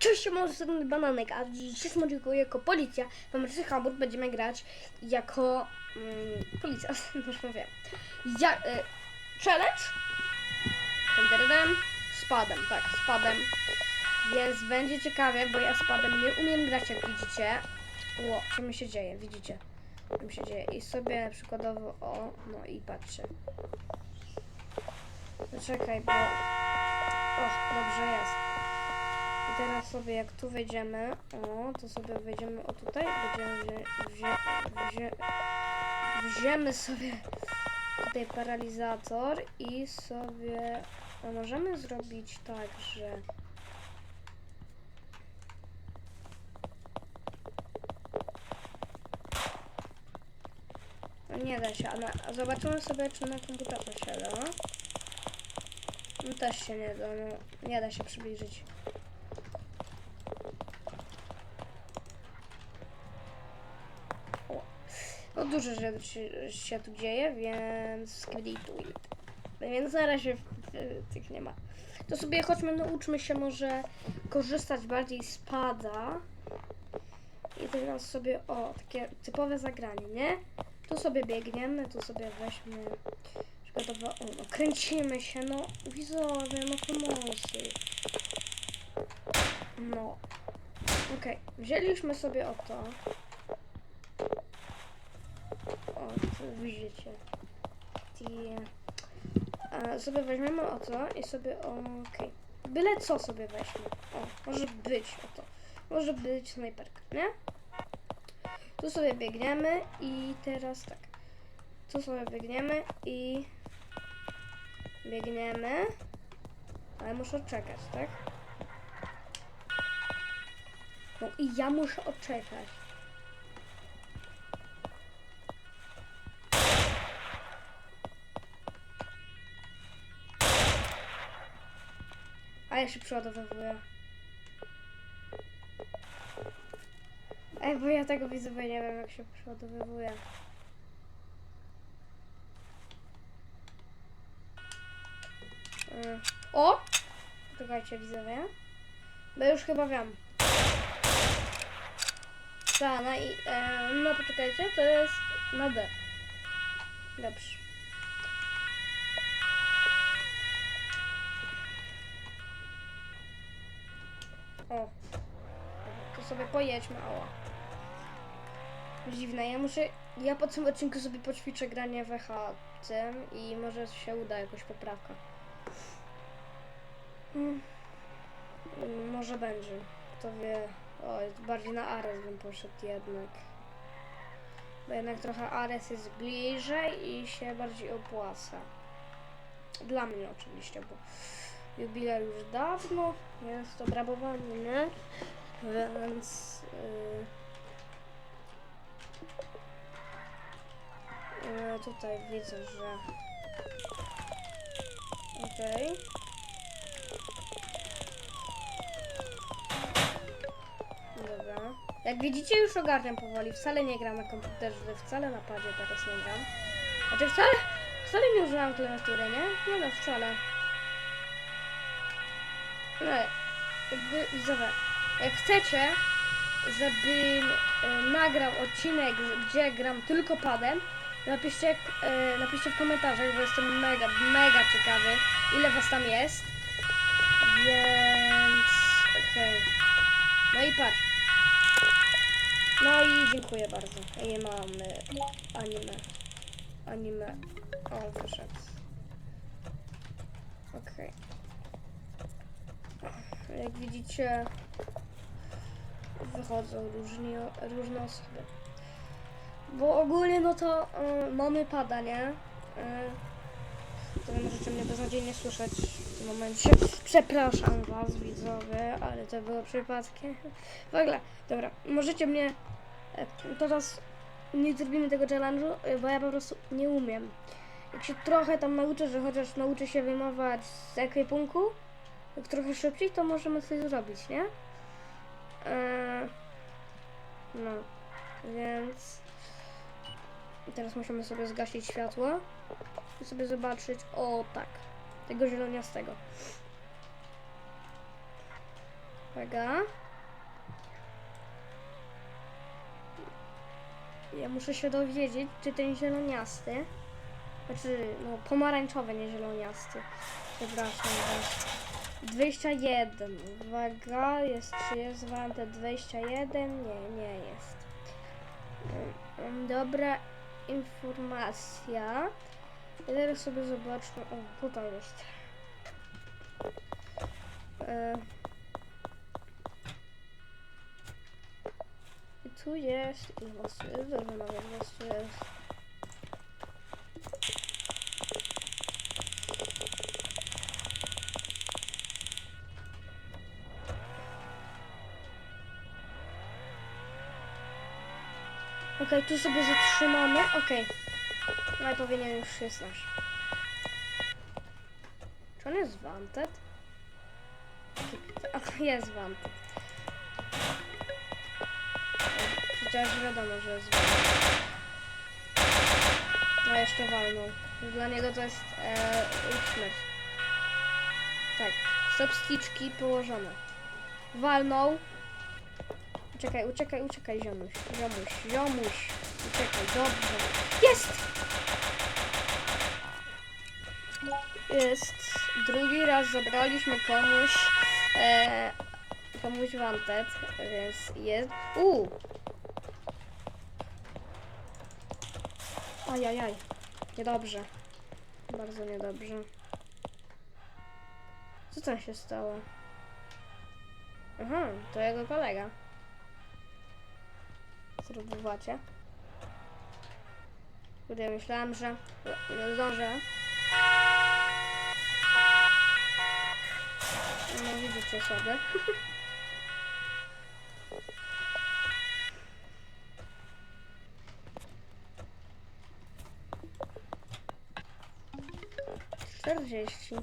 Cześć, może strony Bananek, a dziś Smodziku jako policja w Ameryce Hamburg będziemy grać jako mm, policja, już mówię. Ja, y, challenge? Tadadadam. Spadem, tak, spadem. Więc będzie ciekawie, bo ja spadem nie umiem grać, jak widzicie. Ło, co mi się dzieje, widzicie? Co mi się dzieje. I sobie przykładowo, o, no i patrzcie. Zaczekaj, bo... O, dobrze jest. Teraz sobie jak tu wejdziemy, o, to sobie wejdziemy o tutaj, będziemy wzię, wzię, wzięmy sobie tutaj paralizator i sobie, a możemy zrobić tak, że no nie da się, a, na, a zobaczymy sobie czy na komputerze się da. No też się nie da, no nie da się przybliżyć. O. No dużo rzeczy się, tu dzieje, więc skrytuj. Więc na razie tych nie ma. To sobie chodźmy, nauczmy się może korzystać bardziej z pada. I teraz sobie, o, takie typowe zagranie, nie? Tu sobie biegniemy, tu sobie weźmy przykładowo, o, no, kręcimy się, no, widzowie, no pomocy. No. Okej, wzięliśmy sobie o to. O. Ti. A sobie weźmiemy o to i sobie, okej. Byle co sobie weźmy. O, może być o to. Może być snajperka, nie? Tu sobie biegniemy i teraz tak. Tu sobie biegniemy i biegniemy. Ale muszę odczekać, tak? No i ja muszę odczekać. A ja się przeładowywuję. Ej, bo ja tego ja nie wiem jak się przeładowywuje. Y, O! Czekajcie, widzowie. Bo już chyba wiem. Ta, na i... E, no poczekajcie, to jest na D. Dobrze. O. To sobie pojedźmy, ała. Dziwne, ja muszę... Ja po tym odcinku sobie poćwiczę granie w tym i może się uda jakoś poprawka. Mm. Mm, Może będzie. Kto wie. O, bardziej na Ares bym poszedł jednak. Bo jednak trochę Ares jest bliżej i się bardziej opłaca. Dla mnie oczywiście, bo jubilej już dawno jest to brabowanie, nie? Więc... Yy, yy, tutaj widzę, że... Okej. Dobra. Jak widzicie, już ogarniam powoli. Wcale nie gram na komputerze, wcale na padzie teraz nie gram. Znaczy wcale, wcale nie używam klawiatury, nie? Nie no, wcale. No, jakby, widzowie, jak chcecie, żebym e, nagrał odcinek, gdzie gram tylko padem, napiszcie, e, napiszcie w komentarzach, bo jestem mega, mega ciekawy, ile was tam jest. Więc, okej. No i patrz. No i dziękuję bardzo. I mamy anime. Anime. O, wyszedł. Okej. Jak widzicie, wychodzą różni, różne osoby. Bo ogólnie no to y, mamy pada, nie? Y, to możecie mnie beznadziejnie słyszeć w tym momencie. Przepraszam was widzowie, ale to było przypadkiem. W ogóle, dobra, możecie mnie e, teraz nie zrobimy tego challenge'u, bo ja po prostu nie umiem. Jak się trochę tam nauczę, że chociaż nauczę się wyjmować z ekwipunku, tak trochę szybciej, to możemy coś zrobić, nie? Eee, no, więc teraz musimy sobie zgasić światło i sobie zobaczyć, o tak, tego zieloniastego. Uwaga. Ja muszę się dowiedzieć, czy ten zieloniasty, znaczy, no, pomarańczowy, nie zieloniasty. Przepraszam was. 21. Uwaga, jest, czy jest warte 21? Nie, nie jest. Ym, Dobra informacja. I teraz sobie zobaczmy. O, tutaj jest. E, I tu jest. Ile was nawet was jest. Okej, tu sobie zatrzymamy. Okej. No i powinien już jest nasz. Czy on jest wanted? Jest wanted. Przecież wiadomo, że jest wanted. A jeszcze walnął. Dla niego to jest e, śmierć. Tak. Stopsticzki położone. Walnął. Uciekaj, uciekaj, uciekaj, ziomuś. Ziomuś, ziomuś. Uciekaj, dobrze. Jest! Jest. Drugi raz zabraliśmy komuś e, komuś wanted, więc jest. U! Ajajaj. Niedobrze. Bardzo niedobrze. Co tam się stało? Aha, to jego kolega. Spróbowacie. Kurde, ja myślałam, że nie zdążę. No widzicie sobie. Czterdzieści.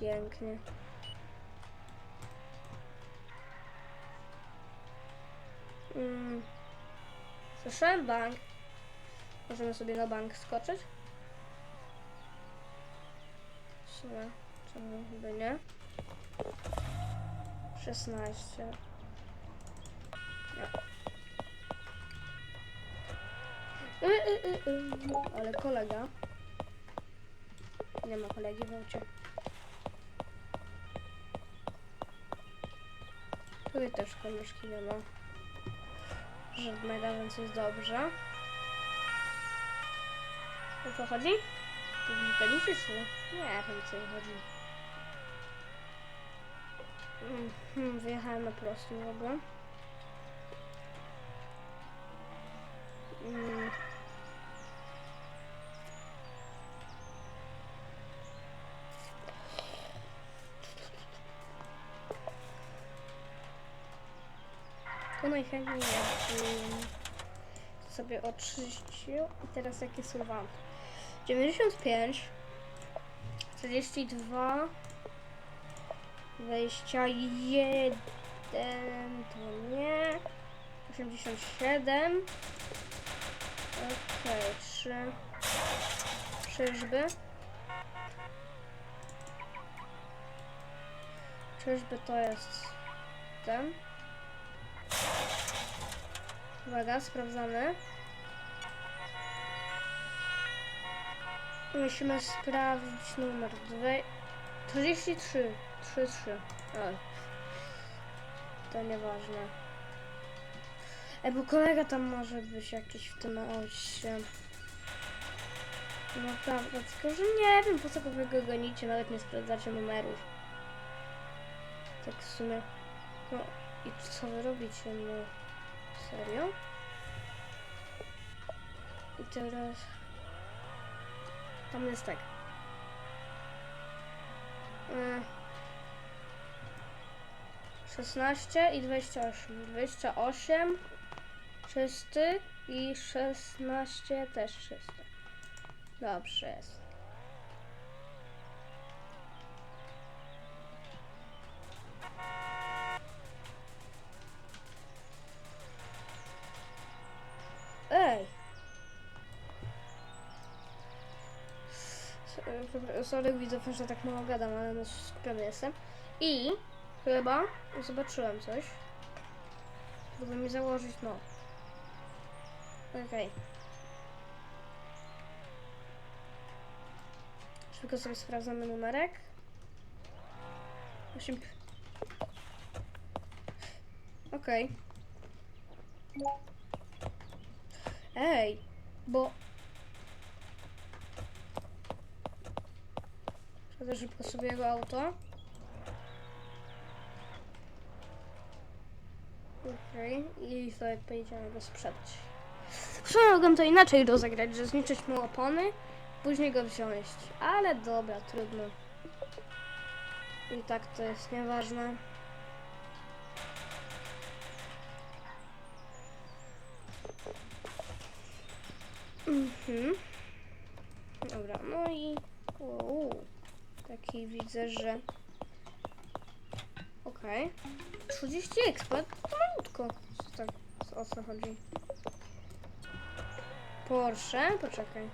Pięknie. Mm. Słyszałem bank. Możemy sobie na bank skoczyć? Sumie, czemu by nie? 16. Nie. Y, y, y, y. Ale kolega. Nie ma kolegi w aucie. Tutaj też koleżki nie ma żadnego, więc jest dobrze. O co chodzi? Ganicie czy? Nie wiem co chodzi. Mm, hmm, wyjechałem na prostym w ogóle. Mm. To najchętniej ja bym sobie oczyścił. I teraz jakie wam? 95 42 21 to nie 87 Okej, 3 Czyżby? Czyżby to jest ten? Uwaga, sprawdzamy. Musimy sprawdzić numer 2. 33. 33. O. To nieważne. E, bo kolega tam może być jakiś w tym osie. Naprawdę, tylko że nie wiem po co wy go gonicie, nawet nie sprawdzacie numerów. Tak w sumie. No i co wy robicie? No serio? I teraz. Tam jest tak. Y, 16 i 28. 28 czysty i 16 też czysty. Dobrze jest. Sorry widzów, że tak mało gadam, ale no skupiony jestem. I Chyba zobaczyłem coś. Próbuję mi założyć, no. Okej. Szybko sobie sprawdzamy numerek. 8. Okej. Ej, bo... Sprawdzę szybko sobie jego auto. Okej, i sobie pojedziemy go sprzedać. Sumie mogłem to inaczej rozegrać, że zniszczyć mu opony, później go wziąć. Ale dobra, trudno. I tak to jest nieważne. Mhm. Dobra, no i... Wow, taki widzę, że... Okej. 30 ekspert? To malutko. Co tak, o co chodzi? Porsche? Poczekaj.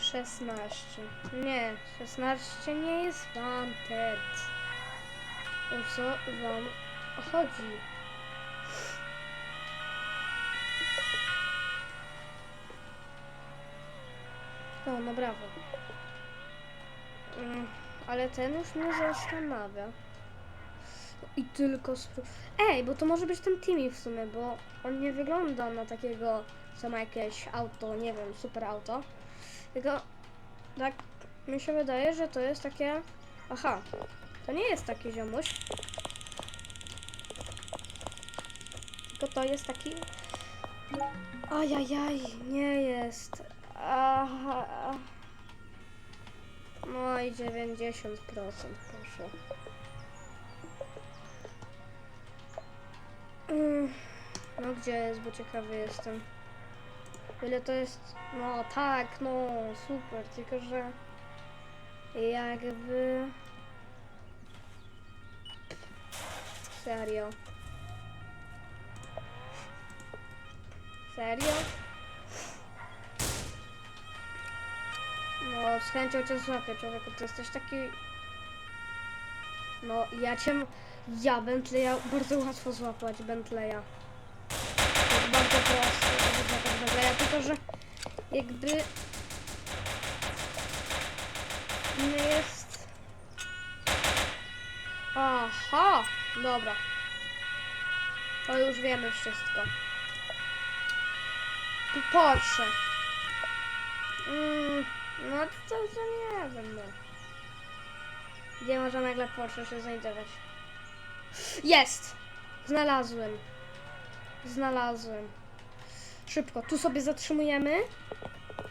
16. Nie, 16 nie jest wanted. O co wam chodzi? O, no brawo. Mm, ale ten już mnie zastanawia. I tylko spró- Ej, bo to może być ten Timmy w sumie, bo on nie wygląda na takiego, co ma jakieś auto, nie wiem, super auto. Tylko tak mi się wydaje, że to jest takie... Aha, to nie jest taki ziomuś. Tylko to jest taki... Ajajaj, nie jest. Aha. No i 90% poszło. Mm, No gdzie jest, bo ciekawy jestem. Ile to jest? No tak, no super, tylko że jakby... Serio? Serio? Z chęcią cię złapię, człowieku, ty jesteś taki... No, ja cię... Ja Bentleya bardzo łatwo złapać, Bentleya. To jest bardzo proste, żeby złapać Bentleya, tylko że jakby... Nie jest... Aha! Dobra. To już wiemy wszystko. Tu Porsche. Mm, no to, to nie wiem, no. Gdzie można nagle Porsche się znajdować? Jest! Znalazłem. Znalazłem. Szybko, tu sobie zatrzymujemy.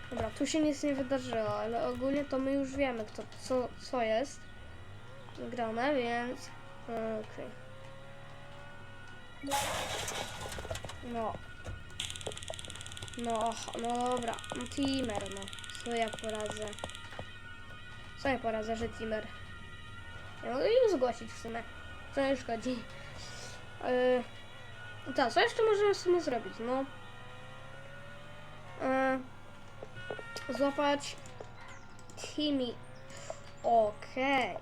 Dobra, tu się nic nie wydarzyło, ale ogólnie to my już wiemy, kto, co, co jest grane, więc... Okej. No. No, no dobra. No, Timer, no. Co ja poradzę? Co ja poradzę, że Timer? Ja mogę ją zgłosić w sumie. Co nie szkodzi. Yy, no co jeszcze możemy w sumie zrobić? No. Yy, złapać Timmy. Okej.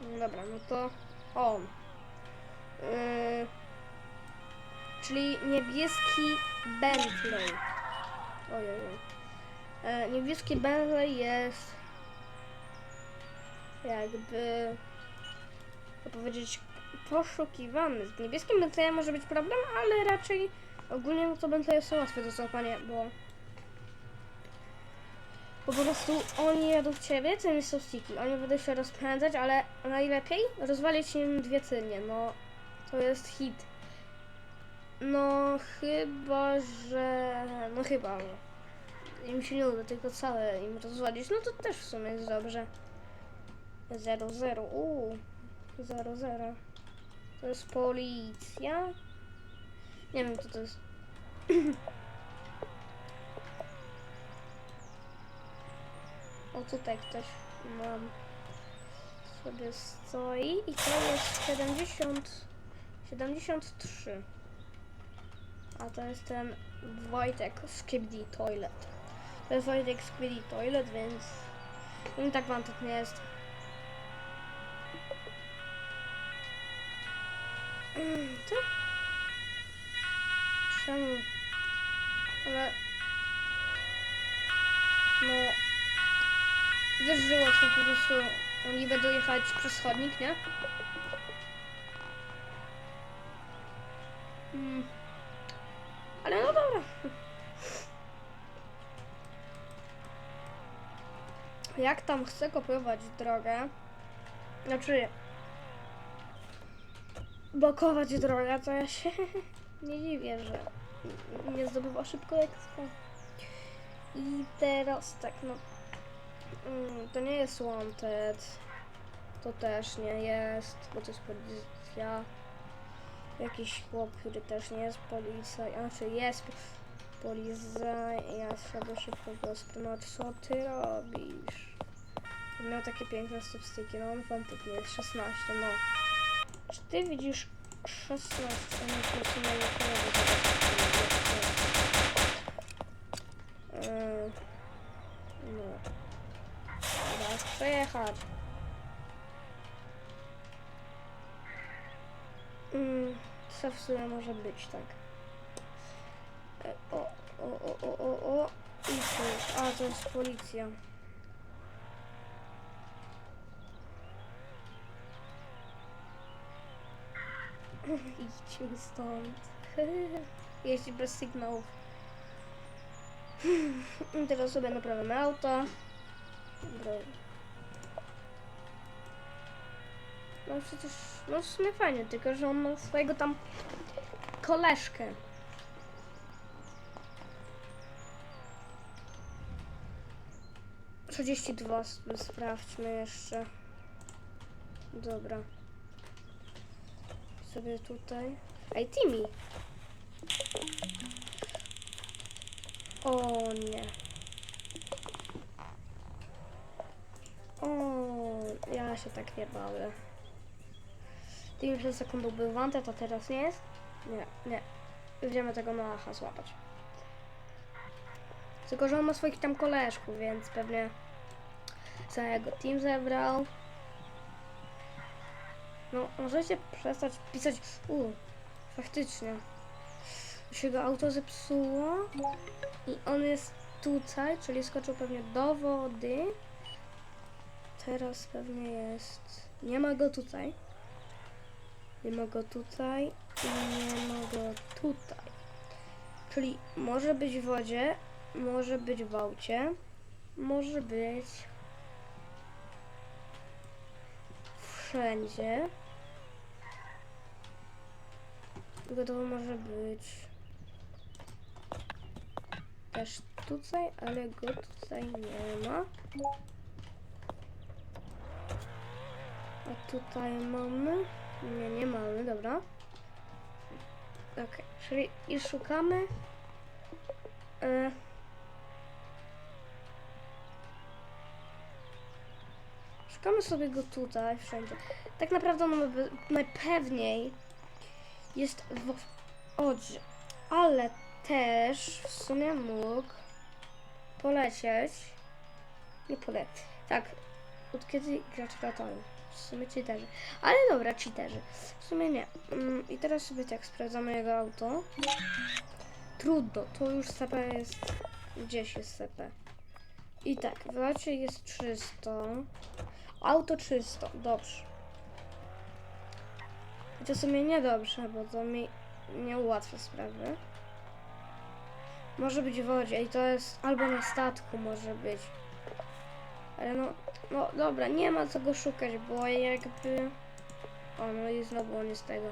No Dobra, no to on. Yy, czyli niebieski Bentley. Ojej. E, niebieski Bentley jest jakby powiedzieć poszukiwany. Z niebieskim Bentleyem może być problem, ale raczej ogólnie no to Bentley są łatwe do złapania, bo bo po prostu oni jadą w ciebie, tym są stiki. Oni będą się rozpędzać, ale najlepiej rozwalić im dwie tylnie. No, to jest hit. No, chyba, że... No chyba, że im się nie uda tylko całe im rozwalić, no to też w sumie jest dobrze. 0-0, uuu, 0-0. To jest policja? Nie wiem, co to jest. O, tutaj ktoś mam sobie stoi i to jest 70, 73. A to jest ten Wojtek z Kibdi Toilet. To jest Wojtek z Toilet, więc... No i tak wam tak nie jest. Co? Czemu? Ale... No... Wyżyło to po prostu... Oni będą jechać przez chodnik, nie? Mm. Ale no dobra. Jak tam chcę kopiować drogę, znaczy blokować drogę, to ja się nie dziwię, że nie zdobywa szybko ekstra. I teraz tak, no mm, to nie jest wanted, to też nie jest, bo to jest policja. Jakiś chłop, który też nie jest policja, znaczy jest policja, ja sobie szybko go sprawdzę, co ty robisz? Miał takie piękne stopstyki, no on nie jest 16, no. Czy ty widzisz 16, a nie mojego kolegę Yy, No. Dobra, przejechać. Mm, co w sumie może być, tak. O, o, o, o, o. I tu. A, to jest policja. Idźmy stąd. Jeździ bez sygnałów. Teraz sobie naprawimy auto. Dobra. No przecież, no w sumie fajnie, tylko że on ma swojego tam koleżkę. Trzydzieści dwa sprawdźmy jeszcze. Dobra. Sobie tutaj. Ej, Timmy! O nie. O, ja się tak nie bawię. Timmy przed sekundą był wanted, a teraz nie jest? Nie, nie. Będziemy tego na aha złapać. Tylko, że on ma swoich tam koleżków, więc pewnie całego team zebrał. No, możecie przestać pisać. U, faktycznie. Się go auto zepsuło i on jest tutaj, czyli skoczył pewnie do wody. Teraz pewnie jest. Nie ma go tutaj. Nie ma go tutaj i nie ma go tutaj. Czyli może być w wodzie, może być w aucie, może być wszędzie. To może być też tutaj, ale go tutaj nie ma. A tutaj mamy? Nie, nie mamy, dobra. Okej, czyli i szukamy. E, Szukamy sobie go tutaj, wszędzie. Tak naprawdę on by- najpewniej jest w Odzie, ale też w sumie mógł polecieć. Nie polecieć. Tak, od kiedy gracz ratował. W sumie cheaterzy. Ale dobra, cheaterzy. W sumie nie. Mm, I teraz sobie tak sprawdzamy jego auto. Trudno, to już CP jest. Gdzieś jest CP. I tak, w jest 300. Auto 300, dobrze. W sumie niedobrze, bo to mi nie ułatwia sprawy. Może być w wodzie i to jest albo na statku może być. Ale no, no dobra, nie ma co go szukać, bo jakby... O, no i znowu on jest tego.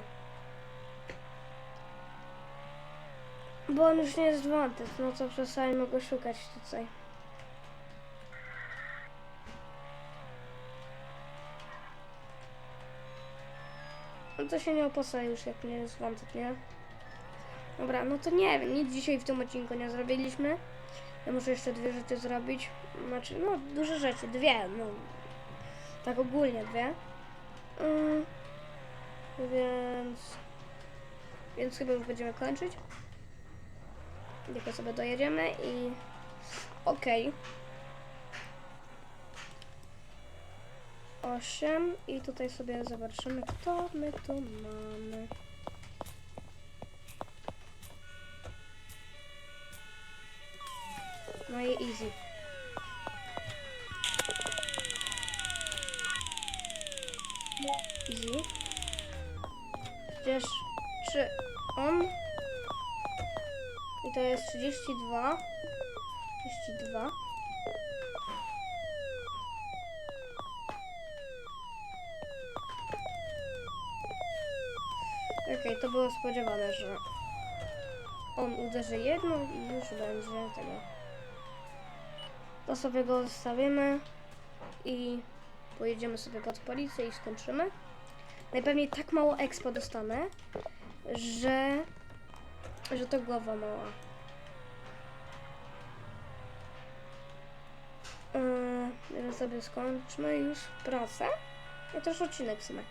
Bo on już nie jest wanted, no to przestańmy go szukać tutaj. No to się nie opłaca już, jak nie jest wanted, nie? Dobra, no to nie wiem, nic dzisiaj w tym odcinku nie zrobiliśmy. Ja muszę jeszcze dwie rzeczy zrobić. Znaczy, no, duże rzeczy, dwie, no. Tak ogólnie dwie. Mm, więc... Więc chyba już będziemy kończyć. Tylko sobie dojedziemy i... Okej. 8 i tutaj sobie zobaczymy, kto my tu mamy. No i easy. Easy. Przecież czy on? I to jest 32. 32. było spodziewane, że on uderzy jedną i już będzie tego. To sobie go zostawimy i pojedziemy sobie pod policję i skończymy. Najpewniej tak mało expo dostanę, że, że to głowa mała. Yy, sobie skończmy już pracę. Ja też odcinek w sumie.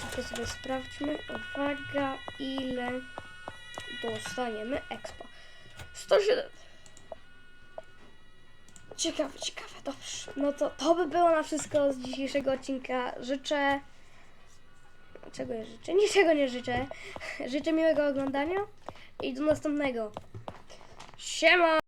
Szybko sobie sprawdźmy. Uwaga, ile dostaniemy expo. 107. Ciekawe, ciekawe, dobrze. No to to by było na wszystko z dzisiejszego odcinka. Życzę. Czego ja życzę? Niczego nie życzę. Życzę miłego oglądania i do następnego. Siema!